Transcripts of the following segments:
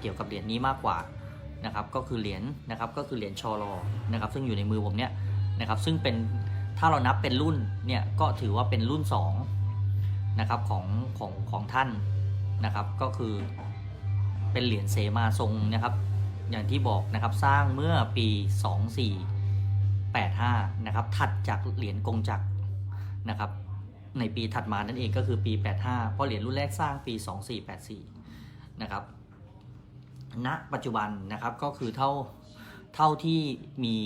เกี่ยวกับเหรียญนี้มากกว่านะครับก็คือเหรียญนะครับก็คือเหรียญชอรอนะครับซึ่งอยู่ในมือผมเนี่ยนะครับซึ่งเป็นถ้าเรานับเป็นรุ่นเนี่ยก็ถือว่าเป็นรุ่น2นะครับของของของท่านนะครับก็คือเป็นเหรียญเสมาทรงนะครับอย่างที่บอกนะครับสร้างเมื่อปี 2485นะครับถัดจากเหรียญกงจักรนะครับในปีถัดมานั่นเองก็คือปี 85 เพราะเหรียญรุ่นแรกสร้างปี 2484นะครับ ณปัจจุบันนะครับก็คือเท่าเท่าที่มี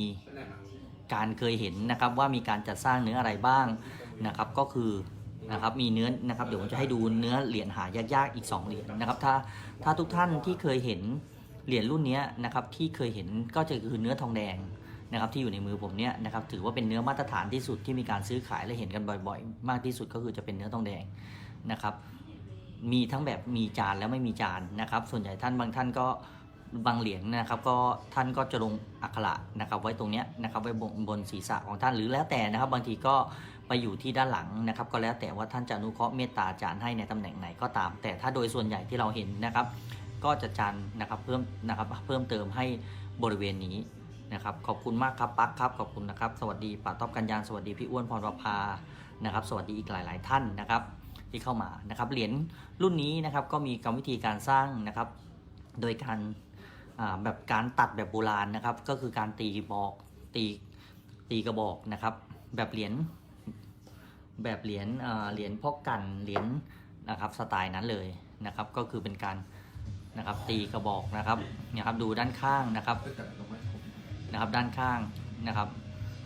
การเคยเห็นนะครับว่ามีการจัดสร้างเนื้ออะไรบ้างนะครับก็คือนะครับมีเนื้อนะครับเดี๋ยวผมจะให้ดูเนื้อเหรียญหายากๆอีก 2 เหรียญนะครับถ้าถ้าทุกท่านที่เคยเห็นเหรียญรุ่นนี้นะครับที่เคยเห็นก็จะคือเนื้อทองแดงนะครับที่อยู่ในมือผมเนี้ยนะครับถือว่าเป็นเนื้อมาตรฐานที่สุดที่มีการซื้อขายและเห็นกันบ่อย ๆ มากที่สุดก็คือจะเป็นเนื้อทองแดงนะครับ มีทั้งแบบมีจานและไม่มีจานนะครับ ส่วนใหญ่ท่านบางท่านก็บางเหรียญนะครับก็ท่านก็จะลงอักขระนะครับ ไว้ตรงเนี้ยนะครับไว้บนบนศีรษะของท่านหรือแล้วแต่นะครับ บางทีก็ไปอยู่ที่ด้านหลังนะครับ ก็แล้วแต่ว่าท่านจะอนุเคราะห์เมตตาจานให้ในตำแหน่งไหนก็ตาม แต่ถ้าโดยส่วนใหญ่ที่เราเห็นนะครับ ก็จะจานนะครับเพิ่มนะครับเพิ่มเติมให้บริเวณนี้นะครับขอบคุณมากครับปักครับขอบคุณนะครับ สวัสดีป้าต๊อบกัญญาสวัสดีพี่อ้วนพรประภานะครับ สวัสดีอีกหลาย ๆ ท่านนะครับ ที่เข้ามานะครับเหรียญรุ่นนี้นะครับก็มีกรรมวิธีการสร้างนะครับ โดยการแบบการตัดแบบโบราณนะครับ ก็คือการตีบอกตีตีกระบอกนะครับ แบบเหรียญแบบเหรียญเหรียญพกกันเหรียญนะครับสไตล์นั้นเลยนะครับ ก็คือเป็นการนะครับตีกระบอกนะครับนี่ยครับดูด้านข้างนะครับนะครับด้านข้างนะครับ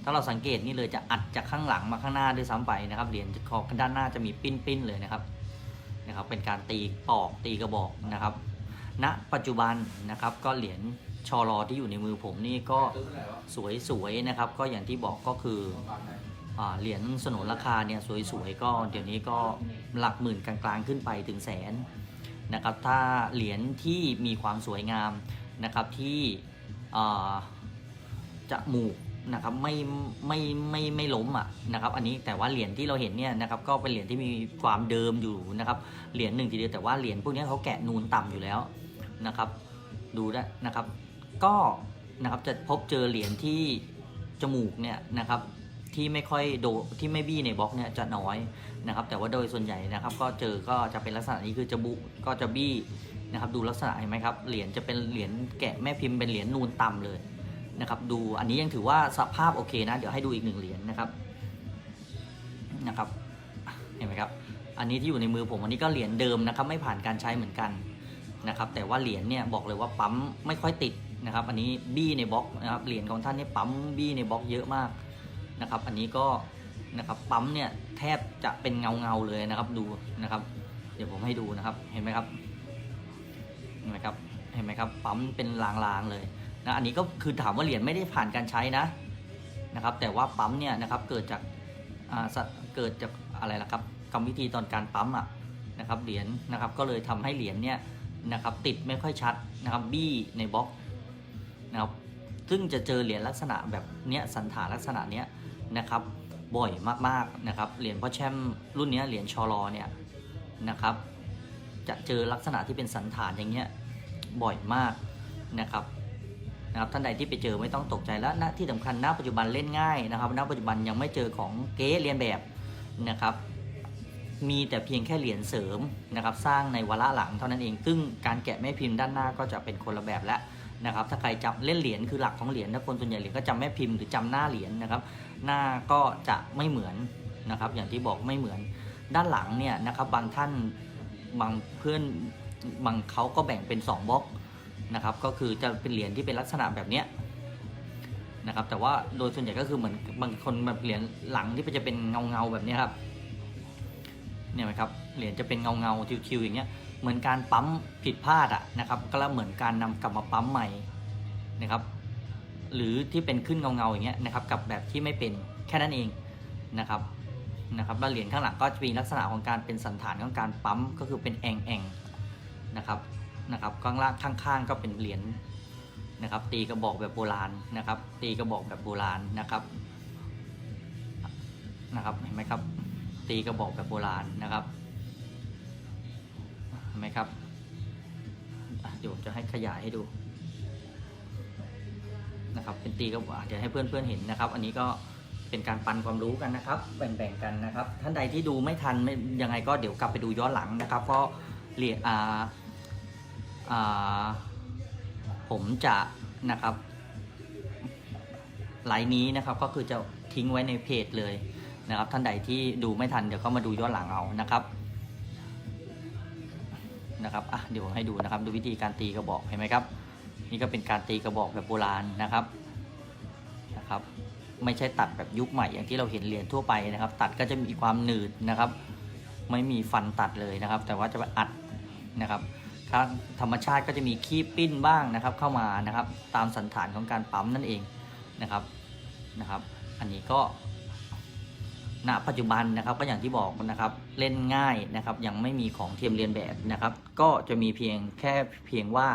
ถ้าเราสังเกตนี่เลยจะอัดจากข้างหลังมาข้างหน้าด้วยซ้ำไปนะครับเหรียญคอด้านหน้าจะมีปิ้นๆเลยนะครับนะครับเป็นการตีปอกตีกระบอกนะครับณปัจจุบันนะครับก็เหรียญชอรอที่อยู่ในมือผมนี่ก็สวยๆนะครับ ก็อย่างที่บอกก็คืออเหรียญสนุนราคาเนี่ยสวยๆก็เดี๋ยวนี้ก็หลักหมื่นกลางๆขึ้นไปถึงแสนนะครับถ้าเหรียญที่มีความสวยงามนะครับที่อ่าจมูก นะครับไม่ไม่ไม่ไม่ล้มอะนะครับอันนี้แต่ว่าเหรียญที่เราเห็นเนี่ยนะครับก็เป็นเหรียญที่มีความเดิมอยู่นะครับเหรียญหนึ่งทีเดียวแต่ว่าเหรียญพวกนี้เขาแกะนูนต่ำอยู่แล้วนะครับดูได้นะครับก็นะครับจะพบเจอเหรียญที่จมูกเนี่ยนะครับที่ไม่ค่อยโดที่ไม่บี้ในบล็อกเนี่ยจะน้อยนะครับแต่ว่าโดยส่วนใหญ่นะครับก็เจอก็จะเป็นลักษณะนี้คือจะบุก็จะบี้นะครับดูลักษณะเห็นไหมครับเหรียญจะเป็นเหรียญแกะแม่พิมพ์เป็นเหรียญนูนต่ำเลย นะครับดูอันนี้ยังถือว่าสภาพโอเคนะ เดี๋ยวให้ดูอีกหนึ่งเหรียญนะครับนะครับเห็นไหมครับ อันนี้ที่อยู่ในมือผมอันนี้ก็เหรียญเดิมนะครับ ไม่ผ่านการใช้เหมือนกันนะครับ แต่ว่าเหรียญเนี่ยบอกเลยว่าปั๊มไม่ค่อยติดนะครับ อันนี้บี้ในบล็อกนะครับเหรียญของท่านเนี่ยปั๊มบี้ในบล็อกเยอะมากนะครับ อันนี้ก็นะครับปั๊มเนี่ยแทบจะเป็นเงาเงาเลยนะครับดูนะครับ เดี๋ยวผมให้ดูนะครับเห็นไหมครับเห็นไหมครับเห็นไหมครับปั๊มเป็นลางๆเลย นะอันนี้ก็คือถามว่าเหรียญไม่ได้ผ่านการใช้นะนะครับแต่ว่าปั๊มเนี่ยนะครับเกิดจากเกิดจากอะไรล่ะครับกรรมวิธีตอนการปั๊มอะนะครับเหรียญนะครับก็เลยทำให้เหรียญเนี่ยนะครับติดไม่ค่อยชัดนะครับบี้ในบล็อกนะครับซึ่งจะเจอเหรียญลักษณะแบบเนี้ยสันฐานลักษณะเนี้ยนะครับบ่อยมากๆนะครับเหรียญพ่อแชมรุ่นเนี้ยเหรียญชอรอเนี่ยนะครับจะเจอลักษณะที่เป็นสันฐานอย่างเงี้ยบ่อยมากนะครับ นะครับท่านใดที่ไปเจอไม่ต้องตกใจแล้วณที่สำคัญณปัจจุบันเล่นง่ายนะครับณปัจจุบันยังไม่เจอของเก๊เรียนแบบนะครับมีแต่เพียงแค่เหรียญเสริมนะครับสร้างในวาระหลังเท่านั้นเอง ซึ่งการแกะแม่พิมพ์ด้านหน้าก็จะเป็นคนละแบบแล้วนะครับถ้าใครจำเล่นเหรียญคือหลักของเหรียญถ้าคนส่วนใหญ่เหรียญก็จำแม่พิมพ์หรือจำหน้าเหรียญนะครับหน้าก็จะไม่เหมือนนะครับอย่างที่บอกไม่เหมือนด้านหลังเนี่ยนะครับบางท่านบางเพื่อนบางเขาก็แบ่งเป็น 2บล็อก นะครับก็คือจะเป็นเหรียญที่เป็นลักษณะแบบเนี้ยนะครับแต่ว่าโดยส่วนใหญ่ก็คือเหมือนบางคนแบบเหรียญหลังที่จะเป็นเงาเงาแบบนี้ครับเนี่ยไหมครับเหรียญจะเป็นเงาเงาทิวๆอย่างเงี้ยเหมือนการปั๊มผิดพลาดอะนะครับก็แล้วเหมือนการนำกลับมาปั๊มใหม่นะครับหรือที่เป็นขึ้นเงาเงาอย่างเงี้ยนะครับกับแบบที่ไม่เป็นแค่นั้นเองนะครับนะครับแล้วเหรียญข้างหลังก็จะมีลักษณะของการเป็นสันฐานของการปั๊มก็คือเป็นแองแอง นะครับข้างล่างข้างๆก็เป็นเหรียญนะครับ ตีกระบอกแบบโบราณนะครับ ตีกระบอกแบบโบราณนะครับนะครับเห็นไหมครับ ตีกระบอกแบบโบราณนะครับเห็นไหมครับเดี๋ยวจะให้ขยายให้ดูนะครับเป็นตีกระบอกเดี๋ยวให้เพื่อนๆเห็นนะครับ อันนี้ก็เป็นการปันความรู้กันนะครับ แบ่งๆกันนะครับ ท่านใดที่ดูไม่ทันไม่ยังไงก็เดี๋ยวกลับไปดูย้อนหลังนะครับ เพราะเรียนอ่าอ่า ผมจะนะครับไลน์นี้นะครับก็คือจะทิ้งไว้ในเพจเลยนะครับ ท่านใดที่ดูไม่ทันเดี๋ยวก็มาดูย้อนหลังเอานะครับนะครับอะเดี๋ยวให้ดูนะครับ ดูวิธีการตีกระบอกเห็นไหมครับ นี่ก็เป็นการตีกระบอกแบบโบราณนะครับนะครับ ไม่ใช่ตัดแบบยุคใหม่อย่างที่เราเห็นเหรียญทั่วไปนะครับ ตัดก็จะมีความหนืดนะครับ ไม่มีฟันตัดเลยนะครับ แต่ว่าจะไปอัดนะครับ ธรรมชาติก็จะมีขี้ปิ้นบ้างนะครับ เข้ามานะครับ ตามสันฐานของการปั๊มนั่นเองนะครับนะครับ อันนี้ก็ณปัจจุบันนะครับก็อย่างที่บอกนะครับเล่นง่ายนะครับยังไม่มีของเทียมเรียนแบบนะครับ ก็จะมีเพียงแค่เพียงว่า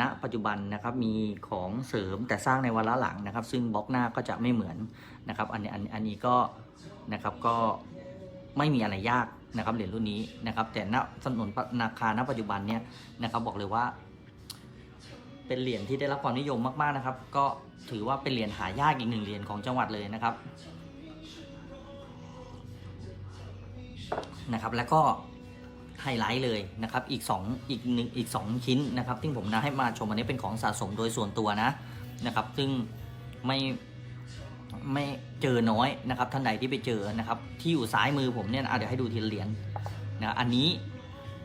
ณปัจจุบันนะครับมีของเสริมแต่สร้างในวันละหลังนะครับ ซึ่งบล็อกหน้าก็จะไม่เหมือนนะครับ อันนี้อันอันนี้ก็นะครับก็ไม่มีอะไรยาก นะครับเหรียญรุ่นนี้นะครับ แต่ณถนนนาคาณปัจจุบันเนี่ยนะครับ บอกเลยว่า เป็นเหรียญที่ได้รับความนิยมมากๆนะครับ ก็ถือว่าเป็นเหรียญหายากอีกหนึ่งเหรียญของจังหวัดเลยนะครับนะครับ แล้วก็ไฮไลท์เลยนะครับ อีก2อีกหนึ่งอีก 2 ชิ้นนะครับที่ผมนะให้มาชมอันนี้เป็นของสะสมโดยส่วนตัวนะนะครับ ซึ่งไม่ ไม่เจอน้อยนะครับ ท่านใดที่ไปเจอนะครับ ที่อยู่ซ้ายมือผมเนี่ยอะเดี๋ยวให้ดูทีละเหรียญนะอันนี้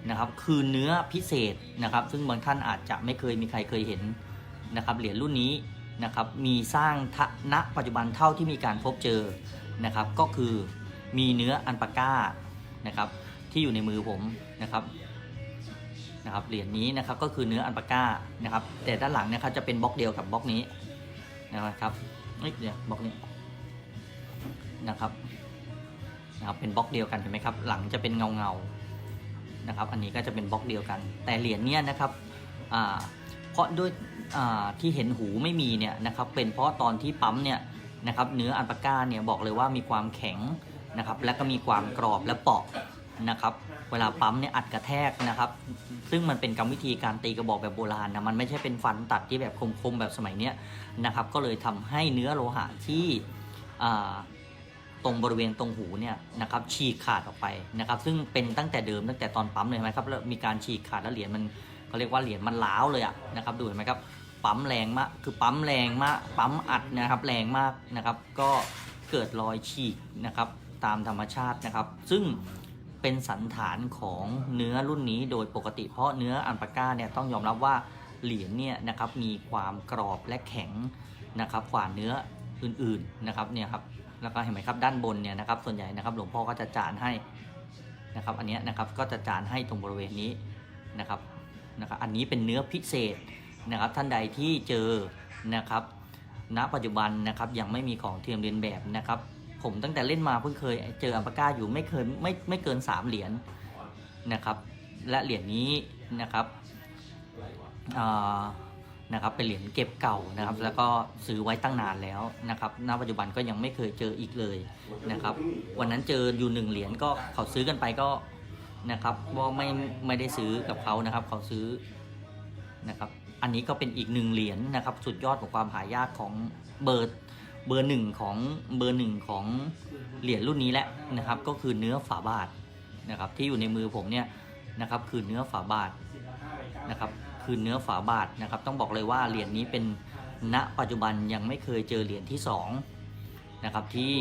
นะครับคือเนื้อพิเศษนะครับ ซึ่งบางท่านอาจจะไม่เคยมีใครเคยเห็นนะครับเหรียญรุ่นนี้นะครับมีสร้างทะณปัจจุบันเท่าที่มีการพบเจอนะครับ ก็คือมีเนื้ออันปาก้านะครับ ที่อยู่ในมือผมนะครับนะครับเหรียญนี้นะครับก็คือเนื้ออันปาก้านะครับ แต่ด้านหลังนะครับจะเป็นบล็อกเดียวกับบล็อกนี้นะครับเอ้ยเดี๋ยวบล็อกนี้ นะครับนะครับเป็นบล็อกเดียวกันเห็นไหมครับ หลังจะเป็นเงาเงานะครับ อันนี้ก็จะเป็นบล็อกเดียวกัน แต่เหรียญเนี้ยนะครับเพราะด้วยที่เห็นหูไม่มีเนี่ยนะครับ เป็นเพราะตอนที่ปั๊มเนี่ยนะครับ เนื้ออันปาก้าเนี่ยบอกเลยว่ามีความแข็งนะครับ และก็มีความกรอบและเปาะนะครับ เวลาปั๊มเนี่ยอัดกระแทกนะครับ ซึ่งมันเป็นกรรมวิธีการตีกระบอกแบบโบราณนะ มันไม่ใช่เป็นฟันตัดที่แบบคมๆแบบสมัยเนี้ยนะครับ ก็เลยทำให้เนื้อโลหะที่ ตรงบริเวณตรงหูเนี่ยนะครับฉีกขาดออกไปนะครับซึ่งเป็นตั้งแต่เดิมตั้งแต่ตอนปั๊มเลยไหมครับแล้วมีการฉีกขาดแล้วเหรียญมันเขาเรียกว่าเหรียญมันล้าวเลยอะนะครับดูเห็นไหมครับปั๊มแรงมากคือปั๊มแรงมากปั๊มอัดนะครับแรงมากนะครับ ก็เกิดรอยฉีกนะครับตามธรรมชาตินะครับ ซึ่งเป็นสันฐานของเนื้อรุ่นนี้โดยปกติเพราะเนื้ออันปาก้าเนี่ยต้องยอมรับว่าเหรียญเนี่ยนะครับมีความกรอบและแข็งนะครับกว่าเนื้ออื่นๆนะครับเนี่ยครับ แล้วก็เห็นไหมครับด้านบนเนี่ยนะครับส่วนใหญ่นะครับหลวงพ่อก็จะจานให้นะครับอันนี้นะครับก็จะจานให้ตรงบริเวณนี้นะครับนะครับอันนี้เป็นเนื้อพิเศษนะครับท่านใดที่เจอนะครับณปัจจุบันนะครับยังไม่มีของเทียมเรียนแบบนะครับผมตั้งแต่เล่นมาเพิ่งเคยเจออัลปาก้าอยู่ไม่เคยไม่ไม่เกิน 3 เหรียญนะครับและเหรียญนี้นะครับอ่า นะครับเป็นเหรียญเก็บเก่านะครับ แล้วก็ซื้อไว้ตั้งนานแล้วนะครับณปัจจุบันก็ยังไม่เคยเจออีกเลยนะครับ วันนั้นเจออยู่หนึ่งเหรียญก็เขาซื้อกันไปก็นะครับว่าไม่ไม่ได้ซื้อกับเขานะครับ เขาซื้อนะครับ อันนี้ก็เป็นอีกหนึ่งเหรียญนะครับ สุดยอดของความหายากของเบอร์เบอร์หนึ่งของเบอร์หนึ่งของเหรียญรุ่นนี้แหละนะครับ ก็คือเนื้อฝาบาทนะครับ ที่อยู่ในมือผมเนี่ยนะครับ คือเนื้อฝาบาทนะครับ คือเนื้อฝาบาทนะครับต้องบอกเลยว่าเหรียญนี้เป็นณปัจจุบันยังไม่เคยเจอเหรียญที่สองนะครับที่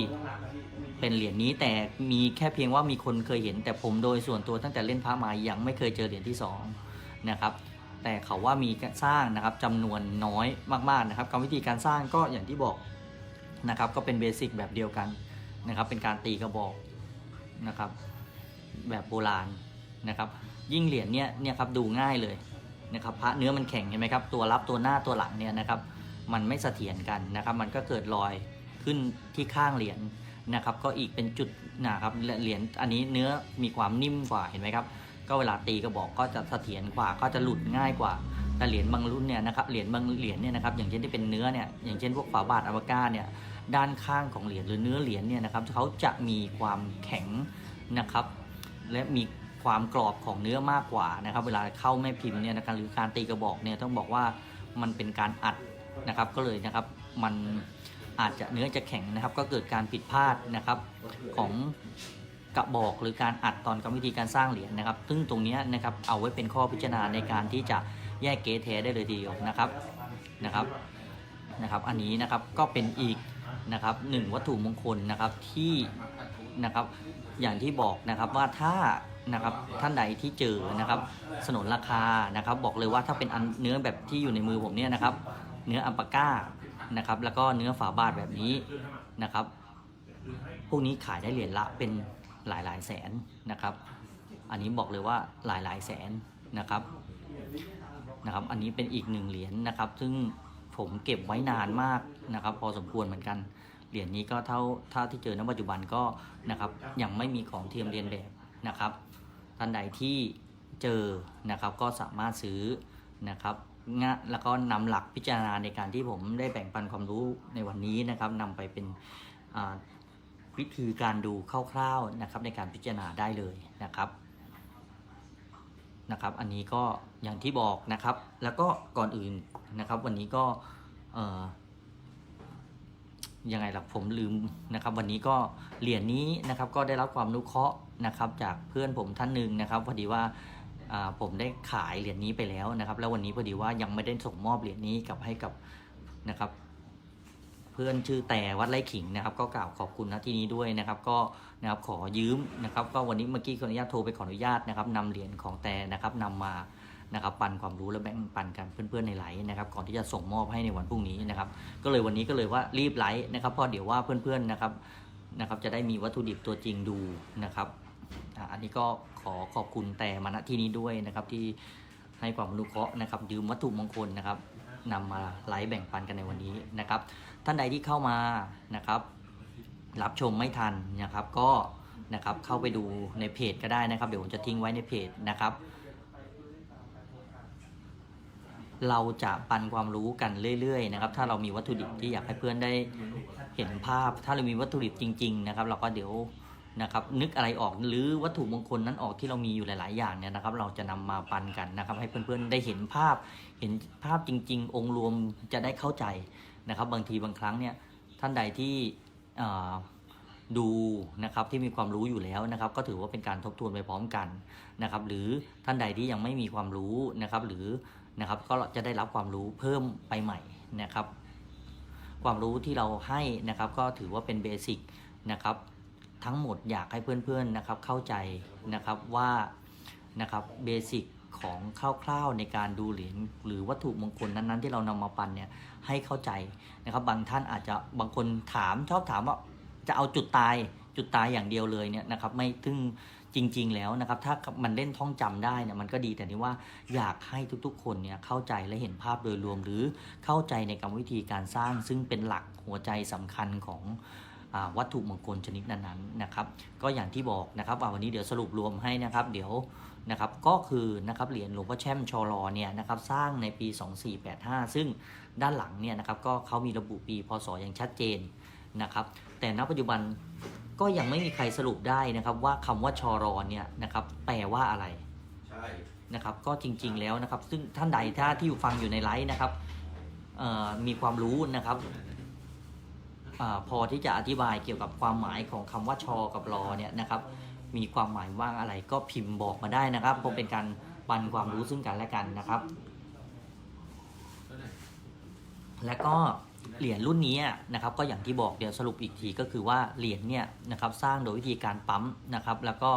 เป็นเหรียญนี้แต่มีแค่เพียงว่ามีคนเคยเห็น แต่ผมโดยส่วนตัวตั้งแต่เล่นพระมายังไม่เคยเจอเหรียญที่สองนะครับแต่เขาว่ามีการสร้างนะครับจำนวนน้อยมากๆนะครับกรรมวิธีการสร้างก็อย่างที่บอกนะครับก็เป็นเบสิกแบบเดียวกันนะครับเป็นการตีกระบอกนะครับแบบโบราณนะครับยิ่งเหรียญเนี่ยเนี่ยครับดูง่ายเลย นะครับพระเนื้อมันแข็งเห็นไหมครับตัวรับตัวหน้าตัวหลังเนี่ยนะครับมันไม่เสถียรกันนะครับ มันก็เกิดรอยขึ้นที่ข้างเหรียญนะครับ ก็อีกเป็นจุดนะครับเหรียญอันนี้เนื้อมีความนิ่มกว่าเห็นไหมครับ ก็เวลาตีกระบอกก็จะเสถียรกว่าก็จะหลุดง่ายกว่าแต่เหรียญบางรุ่นเนี่ยนะครับเหรียญบางเหรียญเนี่ยนะครับอย่างเช่นที่เป็นเนื้อเนี่ยอย่างเช่นพวกฝาบาทอวกาเนี่ยด้านข้างของเหรียญหรือเนื้อเหรียญเนี่ยนะครับเขาจะมีความแข็งนะครับ และมี ความกรอบของเนื้อมากกว่านะครับ เวลาเข้าแม่พิมพ์เนี่ยนะครับหรือการตีกระบอกเนี่ยต้องบอกว่ามันเป็นการอัดนะครับ ก็เลยนะครับมันอาจจะเนื้อจะแข็งนะครับ ก็เกิดการผิดพลาดนะครับของกระบอกหรือการอัดตอนกรรมวิธีการสร้างเหรียญนะครับ ซึ่งตรงนี้นะครับเอาไว้เป็นข้อพิจารณาในการที่จะแยกเกรดแท้ได้เลยทีเดียวนะครับนะครับนะครับ อันนี้นะครับก็เป็นอีกนะครับหนึ่งวัตถุมงคลนะครับที่นะครับอย่างที่บอกนะครับว่าถ้า นะครับท่านใดที่เจอนะครับสนนราคานะครับ บอกเลยว่าถ้าเป็นอันเนื้อแบบที่อยู่ในมือผมเนี่ยนะครับ เนื้ออัลปาก้านะครับแล้วก็เนื้อฝาบาทแบบนี้นะครับพวกนี้ขายได้เหรียญละเป็นหลายหลายแสนนะครับ อันนี้บอกเลยว่าหลายหลายแสนนะครับนะครับ อันนี้เป็นอีกหนึ่งเหรียญนะครับ ซึ่งผมเก็บไว้นานมากนะครับ พอสมควรเหมือนกันเหรียญนี้ก็เท่าเท่าที่เจอณปัจจุบันก็นะครับยังไม่มีของเทียมเรียนแบบนะครับ ท่านใดที่เจอนะครับก็สามารถซื้อนะครับงะแล้วก็นำหลักพิจารณาในการที่ผมได้แบ่งปันความรู้ในวันนี้นะครับนำไปเป็นวิธีการดูคร่าวๆนะครับในการพิจารณาได้เลยนะครับนะครับ อันนี้ก็อย่างที่บอกนะครับ แล้วก็ก่อนอื่นนะครับ วันนี้ก็เออยังไงล่ะผมลืมนะครับ วันนี้ก็เหรียญนี้นะครับ ก็ได้รับความนุเคราะห์ นะครับจากเพื่อนผมท่านหนึ่งนะครับพอดีว่าผมได้ขายเหรียญนี้ไปแล้วนะครับ แล้ววันนี้พอดีว่ายังไม่ได้ส่งมอบเหรียญนี้กับให้กับนะครับเพื่อนชื่อแต่วัดไร่ขิงนะครับ ก็กล่าวขอบคุณนะที่นี้ด้วยนะครับ ก็นะครับขอยืมนะครับ ก็วันนี้เมื่อกี้ขออนุญาตโทรไปขออนุญาตนะครับนำเหรียญของแต่นะครับนำมานะครับ ปันความรู้และแบ่งปันกันเพื่อนๆในไลฟ์นะครับ ก่อนที่จะส่งมอบให้ในวันพรุ่งนี้นะครับ ก็เลยวันนี้ก็เลยว่ารีบไลฟ์นะครับเพราะเดี๋ยวว่าเพื่อนๆนะครับนะครับ จะได้มีวัตถุดิบตัวจริงดูนะครับ อันนี้ก็ขอขอบคุณแต่มาณที่นี้ด้วยนะครับที่ให้ความอนุเคราะห์นะครับยืมวัตถุมงคลนะครับนำมาไลฟ์แบ่งปันกันในวันนี้นะครับ ท่านใดที่เข้ามานะครับ รับชมไม่ทันนะครับ ก็นะครับเข้าไปดูในเพจก็ได้นะครับ เดี๋ยวผมจะทิ้งไว้ในเพจนะครับ เราจะปันความรู้กันเรื่อยๆนะครับ ถ้าเรามีวัตถุดิบที่อยากให้เพื่อนได้เห็นภาพ ถ้าเรามีวัตถุดิบจริง ๆ นะครับ เราก็เดี๋ยว นะครับนึกอะไรออกหรือวัตถุมงคลนั้นออกที่เรามีอยู่หลาย ๆ อย่างเนี่ยนะครับ เราจะนำมาปันกันนะครับ ให้เพื่อน ๆ ได้เห็นภาพ เห็นภาพจริง ๆ องค์รวมจะได้เข้าใจนะครับ บางทีบางครั้งเนี่ยท่านใดที่ดูนะครับที่มีความรู้อยู่แล้วนะครับ ก็ถือว่าเป็นการทบทวนไปพร้อมกันนะครับ หรือท่านใดที่ยังไม่มีความรู้นะครับ หรือนะครับก็จะได้รับความรู้เพิ่มไปใหม่นะครับ ความรู้ที่เราให้นะครับ ก็ถือว่าเป็นเบสิกนะครับ ทั้งหมดอยากให้เพื่อนๆนะครับเข้าใจนะครับว่านะครับเบสิกของคร่าวๆในการดูเหรียญหรือวัตถุมงคลนั้นๆ ที่เรานำมาปันเนี่ยให้เข้าใจนะครับ บางท่านอาจจะบางคนถามชอบถามว่าจะเอาจุดตายจุดตายอย่างเดียวเลยเนี่ยนะครับไม่ถึงจริง ๆ แล้วนะครับ ถ้ามันเล่นท่องจำได้เนี่ยมันก็ดีแต่นี่ว่าอยากให้ทุกๆ คนเนี่ยเข้าใจและเห็นภาพโดยรวมหรือเข้าใจในกรรมวิธีการสร้าง ซึ่งเป็นหลักหัวใจสำคัญของ วัตถุมงคลชนิดนั้นๆนะครับ ก็อย่างที่บอกนะครับว่าวันนี้เดี๋ยวสรุปรวมให้นะครับ เดี๋ยวนะครับก็คือนะครับเหรียญหลวงพ่อแช่มชอลอเนี่ยนะครับสร้างในปี 2485 ซึ่งด้านหลังเนี่ยนะครับก็เขามีระบุปีพศอย่างชัดเจนนะครับ แต่ณปัจจุบันก็ยังไม่มีใครสรุปได้นะครับ ว่าคำว่าชอรอเนี่ยนะครับแปลว่าอะไรใช่นะครับก็จริงๆแล้วนะครับ ซึ่งท่านใดถ้าที่อยู่ฟังอยู่ในไลฟ์นะครับมีความรู้นะครับ อพอที่จะอธิบายเกี่ยวกับความหมายของคำว่าชอกับรอเนี่ยนะครับ มีความหมายว่าอะไรก็พิมพ์บอกมาได้นะครับเพราะเป็นการปันความรู้ซึ่งกันและกันนะครับ และก็เหรียญรุ่นนี้นะครับ ก็อย่างที่บอกเดี๋ยวสรุปอีกทีก็คือว่าเหรียญเนี่ยนะครับสร้างโดยวิธีการปั๊มนะครับ แล้วก็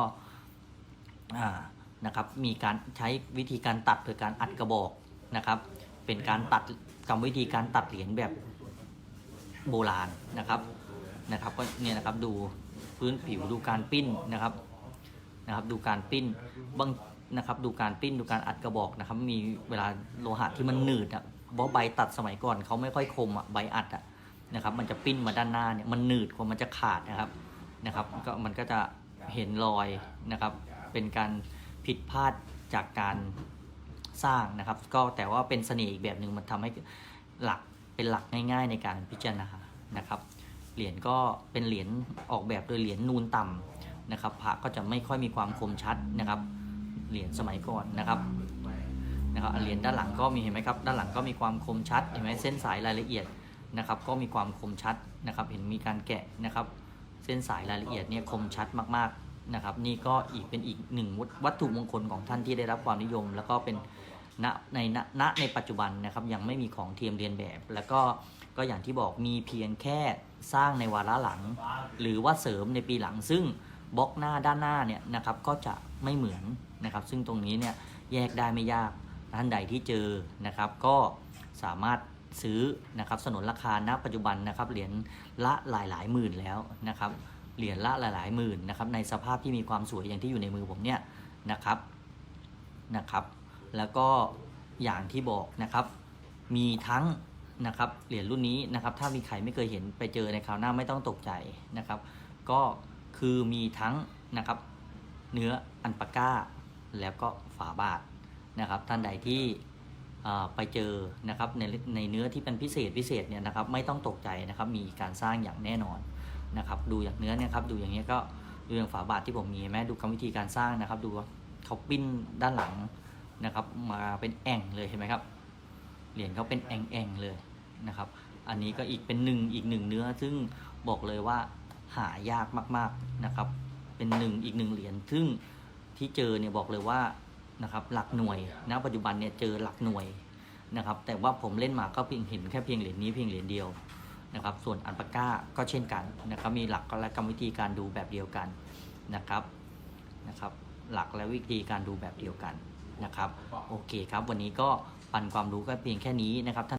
นะครับมีการใช้วิธีการตัดโดยการอัดกระบอกนะครับ เป็นการตัดกรรมวิธีการตัดเหรียญแบบ โบราณนะครับนะครับก็เนี่ยนะครับดูพื้นผิวดูการปิ้นนะครับนะครับ ดูการปิ้นบางนะครับ ดูการปิ้นดูการอัดกระบอกนะครับ มีเวลาโลหะที่มันหนืดอะเพราะใบตัดสมัยก่อนเขาไม่ค่อยคมอะใบอัดอะนะครับ มันจะปิ้นมาด้านหน้าเนี่ยมันหนืดกว่ามันจะขาดนะครับนะครับ ก็มันก็จะเห็นรอยนะครับ เป็นการผิดพลาดจากการสร้างนะครับ ก็แต่ว่าเป็นเสน่ห์อีกแบบหนึ่งมันทำให้หลัก เป็นหลักง่าย ๆ ในการพิจารณานะครับ เหรียญก็เป็นเหรียญออกแบบโดยเหรียญนูนต่ำนะครับพระก็จะไม่ค่อยมีความคมชัดนะครับ เหรียญสมัยก่อนนะครับนะครับเหรียญด้านหลังก็มีเห็นไหมครับ ด้านหลังก็มีความคมชัดเห็นไหมเส้นสายรายละเอียดนะครับ ก็มีความคมชัดนะครับ เห็นมีการแกะนะครับ เส้นสายรายละเอียดเนี่ยคมชัดมากๆนะครับ นี่ก็อีกเป็นอีกหนึ่งวัตถุมงคลของท่านที่ได้รับความนิยม แล้วก็เป็น ณในณณในปัจจุบันนะครับยังไม่มีของเทียมเรียนแบบ แล้วก็ก็อย่างที่บอกมีเพียงแค่สร้างในวาระหลัง หรือว่าเสริมในปีหลัง ซึ่งบล็อกหน้าด้านหน้าเนี่ยนะครับก็จะไม่เหมือนนะครับ ซึ่งตรงนี้เนี่ยแยกได้ไม่ยากท่านใดที่เจอนะครับ ก็สามารถซื้อนะครับสนนราคาณปัจจุบันนะครับเหรียญละหลายหลายหมื่นแล้วนะครับเหรียญละหลายๆหมื่นนะครับในสภาพที่มีความสวยอย่างที่อยู่ในมือผมเนี่ยนะครับนะครับ แล้วก็อย่างที่บอกนะครับ มีทั้งนะครับเหรียญรุ่นนี้นะครับ ถ้ามีใครไม่เคยเห็นไปเจอในคราวหน้าไม่ต้องตกใจนะครับ ก็คือมีทั้งนะครับ เนื้ออันปาก้า แล้วก็ฝาบาทนะครับ ท่านใดที่ไปเจอนะครับในในเนื้อที่เป็นพิเศษพิเศษเนี่ยนะครับ ไม่ต้องตกใจนะครับ มีการสร้างอย่างแน่นอนนะครับ ดูอย่างเนื้อเนี่ยครับ ดูอย่างเงี้ยก็ดูอย่างฝาบาทที่ผมมีแม่ดูกรรมวิธีการสร้างนะครับ ดูเขาปิ้นด้านหลัง นะครับ มาเป็นแอ่งเลยเห็นไหมครับเหรียญเขาเป็นแอ่งๆเลยนะครับ อันนี้ก็อีกเป็นหนึ่งอีกหนึ่งเนื้อ ซึ่งบอกเลยว่าหายากมากๆนะครับ เป็นหนึ่งอีกหนึ่งเหรียญซึ่งที่เจอเนี่ยบอกเลยว่านะครับหลักหน่วยณปัจจุบันเนี่ยเจอหลักหน่วยนะครับ แต่ว่าผมเล่นมาก็เพียงเห็นแค่เพียงเหรียญนี้เพียงเหรียญเดียวนะครับ ส่วนอันปาก้าก็เช่นกันนะครับ มีหลักและกรรมวิธีการดูแบบเดียวกันนะครับนะครับ หลักและวิธีการดูแบบเดียวกัน นะครับ โอเคครับ วันนี้ก็ปันความรู้ก็เพียงแค่นี้นะครับท่าน